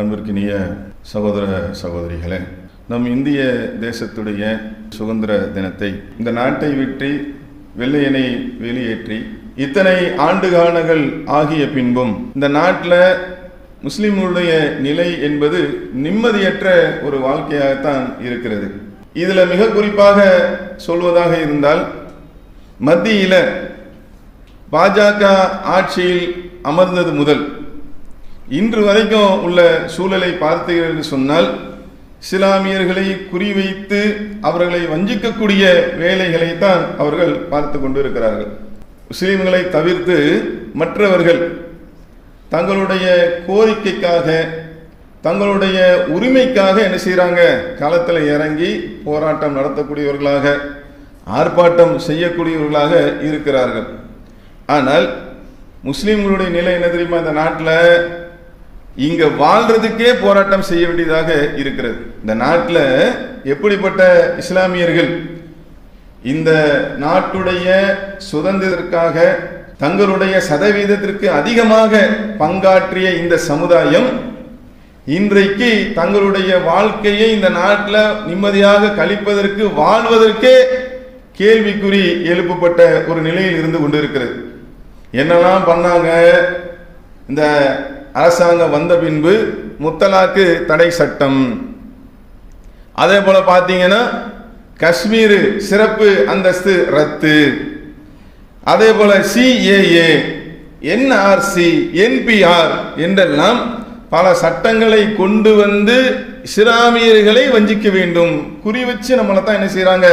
அன்பிற்கினிய சகோதர சகோதரிகளே நம் இந்திய தேசத்துடைய சுதந்திர தினத்தை இந்த நாட்டை விற்றி வெள்ளையனை வெளியேற்றி இத்தனை ஆண்டுகாலங்கள் ஆகிய பின்பும் இந்த நாட்டில் முஸ்லிம்களுடைய நிலை என்பது நிம்மதியற்ற ஒரு வாழ்க்கையாகத்தான் இருக்கிறது. இதில் மிக குறிப்பாக சொல்வதாக இருந்தால் மத்தியில் பாஜக ஆட்சியில் அமர்ந்தது முதல் இன்று வரைக்கும் உள்ள சூழலை பார்த்தீர்கள் என்று சொன்னால் இஸ்லாமியர்களை குறிவைத்து அவர்களை வஞ்சிக்கக்கூடிய வேலைகளை தான் அவர்கள் பார்த்து கொண்டிருக்கிறார்கள். முஸ்லீம்களை தவிர்த்து மற்றவர்கள் தங்களுடைய கோரிக்கைக்காக தங்களுடைய உரிமைக்காக என்ன செய்கிறாங்க களத்தில் இறங்கி போராட்டம் நடத்தக்கூடியவர்களாக ஆர்ப்பாட்டம் செய்யக்கூடியவர்களாக இருக்கிறார்கள். ஆனால் முஸ்லீம்களுடைய நிலை என்ன தெரியுமா? இந்த நாட்டில் இங்க வாழ்றதுக்கே போராட்டம் செய்ய வேண்டியதாக இருக்கிறது. இந்த நாட்டில் எப்படிப்பட்ட இஸ்லாமியர்கள் இந்த நாட்டுடைய சுதந்திரத்திற்காக தங்களுடைய சதவீதத்திற்கு அதிகமாக பங்காற்றிய இந்த சமுதாயம் இன்றைக்கு தங்களுடைய வாழ்க்கையை இந்த நாட்டில் நிம்மதியாக கழிப்பதற்கு வாழ்வதற்கே கேள்விக்குறி எழுப்பப்பட்ட ஒரு நிலையில் இருந்து கொண்டிருக்கிறது. என்னெல்லாம் பண்ணாங்க? இந்த அரசாங்கம் வந்த பின்பு முத்தலாக்கு தடை சட்டம். அதே போல பார்த்தீங்கன்னா காஷ்மீர் சிறப்பு அந்தஸ்து ரத்து. அதே போல சிஏஏ என்ஆர்சி என்பிஆர் என்றெல்லாம் பல சட்டங்களை கொண்டு வந்து இஸ்லாமியர்களை வஞ்சிக்க வேண்டும். குறி வச்சு நம்மளை தான் என்ன செய்யறாங்க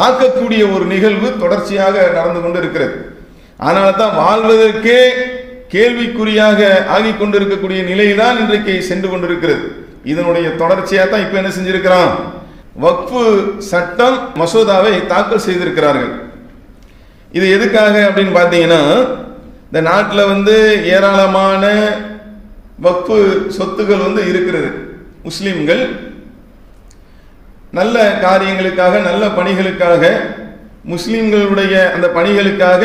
தாக்கக்கூடிய ஒரு நிகழ்வு தொடர்ச்சியாக நடந்து கொண்டு இருக்கிறது. அதனால தான் வாழ்வதற்கே கேள்விக்குறியாக ஆகி கொண்டிருக்கக்கூடிய நிலைதான் இன்றைக்கு சென்று கொண்டிருக்கிறது. இதனுடைய தொடர்ச்சியாக தான் இப்போ என்ன செஞ்சிருக்கிறான்? வக்ஃபு சட்டம் மசோதாவை தாக்கல் செய்திருக்கிறார்கள். இது எதுக்காக அப்படின்னு பார்த்தீங்கன்னா இந்த நாட்டில் வந்து ஏராளமான வக்ஃபு சொத்துகள் வந்து இருக்கிறது. முஸ்லிம்கள் நல்ல காரியங்களுக்காக நல்ல பணிகளுக்காக முஸ்லிம்களுடைய அந்த பணிகளுக்காக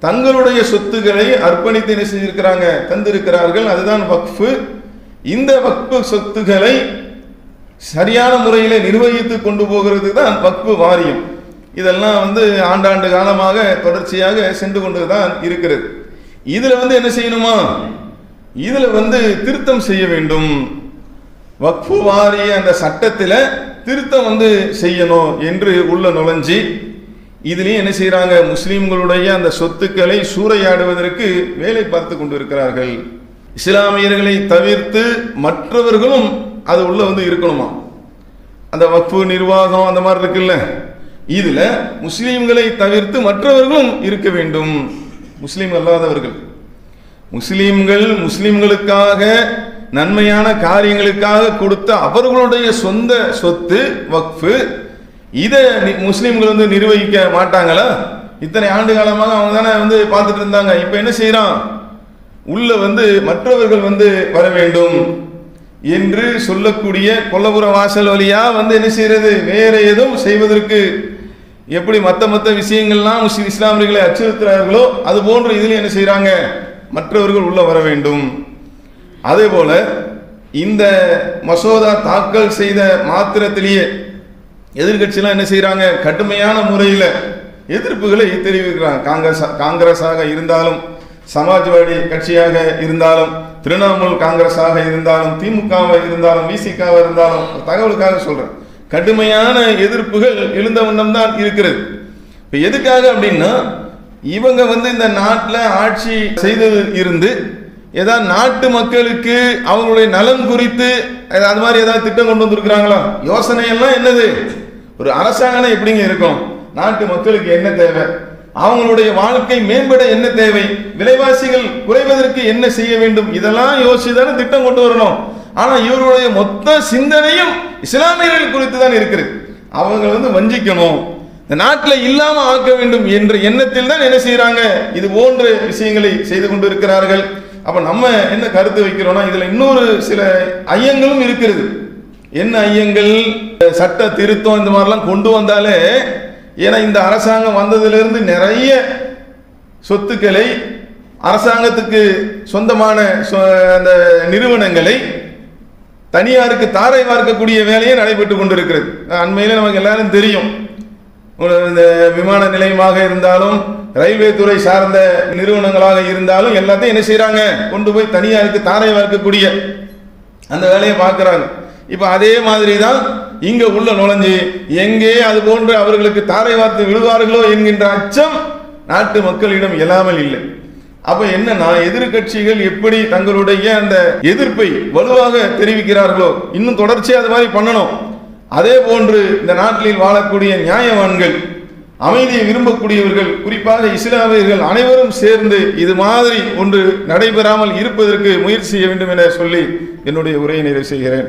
தங்களுடைய சொத்துக்களை அர்ப்பணித்து என்ன செஞ்சிருக்கிறாங்க? தந்திருக்கிறார்கள். அதுதான் வக்ஃபு. இந்த வக்ஃபு சொத்துக்களை சரியான முறையில் நிர்வகித்து கொண்டு போகிறது தான் வக்ஃபு வாரியம். இதெல்லாம் வந்து ஆண்டாண்டு காலமாக தொடர்ச்சியாக சென்று கொண்டு தான் இருக்கிறது. இதில் வந்து என்ன செய்யணுமா? இதில் வந்து திருத்தம் செய்ய வேண்டும். வக்ஃபு வாரிய அந்த சட்டத்தில் திருத்தம் வந்து செய்யணும் என்று உள்ள நுழைஞ்சி இதுலேயும் என்ன செய்கிறாங்க முஸ்லீம்களுடைய அந்த சொத்துக்களை சூறையாடுவதற்கு வேலை பார்த்து கொண்டிருக்கிறார்கள். இஸ்லாமியர்களை தவிர்த்து மற்றவர்களும் அது உள்ள வந்து இருக்கணுமா? அந்த வக்ஃபு நிர்வாகம் அந்த மாதிரி இருக்குல்ல? இதுல முஸ்லீம்களை தவிர்த்து மற்றவர்களும் இருக்க வேண்டும். முஸ்லீம் அல்லாதவர்கள். முஸ்லீம்கள் முஸ்லீம்களுக்காக நன்மையான காரியங்களுக்காக கொடுத்த அவர்களுடைய சொந்த சொத்து வக்ஃபு இதை முஸ்லீம்கள் வந்து நிர்வகிக்க மாட்டாங்களா? இத்தனை ஆண்டு காலமாக அவங்க தானே வந்து பார்த்துட்டு இருந்தாங்க. இப்போ என்ன செய்யறான் உள்ள வந்து மற்றவர்கள் வந்து வர வேண்டும் என்று சொல்லக்கூடிய கொல்லபுர வாசல் வழியா வந்து என்ன செய்யறது வேற எதுவும் செய்வதற்கு. எப்படி மற்ற மற்ற விஷயங்கள்லாம் முஸ்லிம் இஸ்லாமியர்களை அச்சுறுத்துறார்களோ அது போன்று இதில் என்ன செய்கிறாங்க மற்றவர்கள் உள்ள வர வேண்டும். அதே போல இந்த மசோதா தாக்கல் செய்த மாத்திரத்திலேயே எதிர்கட்சியெல்லாம் என்ன செய்கிறாங்க கடுமையான முறையில் எதிர்ப்புகளை தெரிவிக்கிறாங்க. காங்கிரஸ் காங்கிரஸாக இருந்தாலும் சமாஜ்வாடி கட்சியாக இருந்தாலும் திரிணாமுல் காங்கிரஸாக இருந்தாலும் திமுகவாக இருந்தாலும் விசிகாவாக இருந்தாலும் தகவலுக்காக சொல்கிறேன் கடுமையான எதிர்ப்புகள் எழுந்த வண்ணம் தான் இருக்கிறது. இப்போ எதுக்காக அப்படின்னா இவங்க வந்து இந்த நாட்டில் ஆட்சி செய்தது இருந்து ஏதாவது நாட்டு மக்களுக்கு அவங்களுடைய நலன் குறித்து அது மாதிரி ஏதாவது திட்டம் கொண்டு வந்திருக்கிறாங்களா? யோசனை எல்லாம் என்னது? ஒரு அரசாங்கம் எப்படிங்க இருக்கும்? நாட்டு மக்களுக்கு என்ன தேவை? அவங்களுடைய வாழ்க்கை மேம்பட என்ன தேவை? விலைவாசிகள் குறைவதற்கு என்ன செய்ய வேண்டும்? இதெல்லாம் யோசிச்சுதானே திட்டம் கொண்டு வரணும். ஆனா இவருடைய மொத்த சிந்தனையும் இஸ்லாமியர்கள் குறித்து தான் இருக்கிறது அவங்க வந்து வஞ்சிக்கணும். இந்த நாட்டில் இல்லாம ஆக்க வேண்டும் என்ற எண்ணத்தில் தான் என்ன செய்யறாங்க இது போன்ற விஷயங்களை செய்து கொண்டு இருக்கிறார்கள். அப்ப நம்ம என்ன கருத்து வைக்கிறோம்னா இதுல இன்னொரு சில ஐயங்களும் இருக்கிறது. என்ன ஐயங்கள்? சட்ட திருத்தம் இந்த மாதிரிலாம் கொண்டு வந்தாலே ஏன்னா இந்த அரசாங்கம் வந்ததுலேருந்து நிறைய சொத்துக்களை அரசாங்கத்துக்கு சொந்தமான சொ- அந்த நிறுவனங்களை தனியாருக்கு தாரை வார்க்கக்கூடிய வேலையே நடைபெற்று கொண்டிருக்கிறது. அண்மையில் நமக்கு எல்லாரும் தெரியும். ஒரு இந்த விமான நிலையமாக இருந்தாலும் ரயில்வே துறை சார்ந்த நிறுவனங்களாக இருந்தாலும் எல்லாத்தையும் என்ன செய்கிறாங்க கொண்டு போய் தனியாருக்கு தாரை வார்க்கக்கூடிய அந்த வேலையை பார்க்குறாங்க. இப்போ அதே மாதிரி தான் இங்கே உள்ள நுழைஞ்சு எங்கே அது போன்று அவர்களுக்கு தாரை வார்த்து விழுவார்களோ என்கின்ற அச்சம் நாட்டு மக்களிடம் இயலாமல் இல்லை. அப்போ என்னன்னா எதிர்க்கட்சிகள் எப்படி தங்களுடைய அந்த எதிர்ப்பை வலுவாக தெரிவிக்கிறார்களோ இன்னும் தொடர்ச்சியாக அது மாதிரி பண்ணணும். அதே போன்று இந்த நாட்டில் வாழக்கூடிய நியாயவான்கள் அமைதியை விரும்பக்கூடியவர்கள் குறிப்பாக இஸ்லாமியர்கள் அனைவரும் சேர்ந்து இது மாதிரி ஒன்று நடைபெறாமல் இருப்பதற்கு முயற்சி செய்ய வேண்டும் என சொல்லி என்னுடைய உரையை நிறைவு செய்கிறேன்.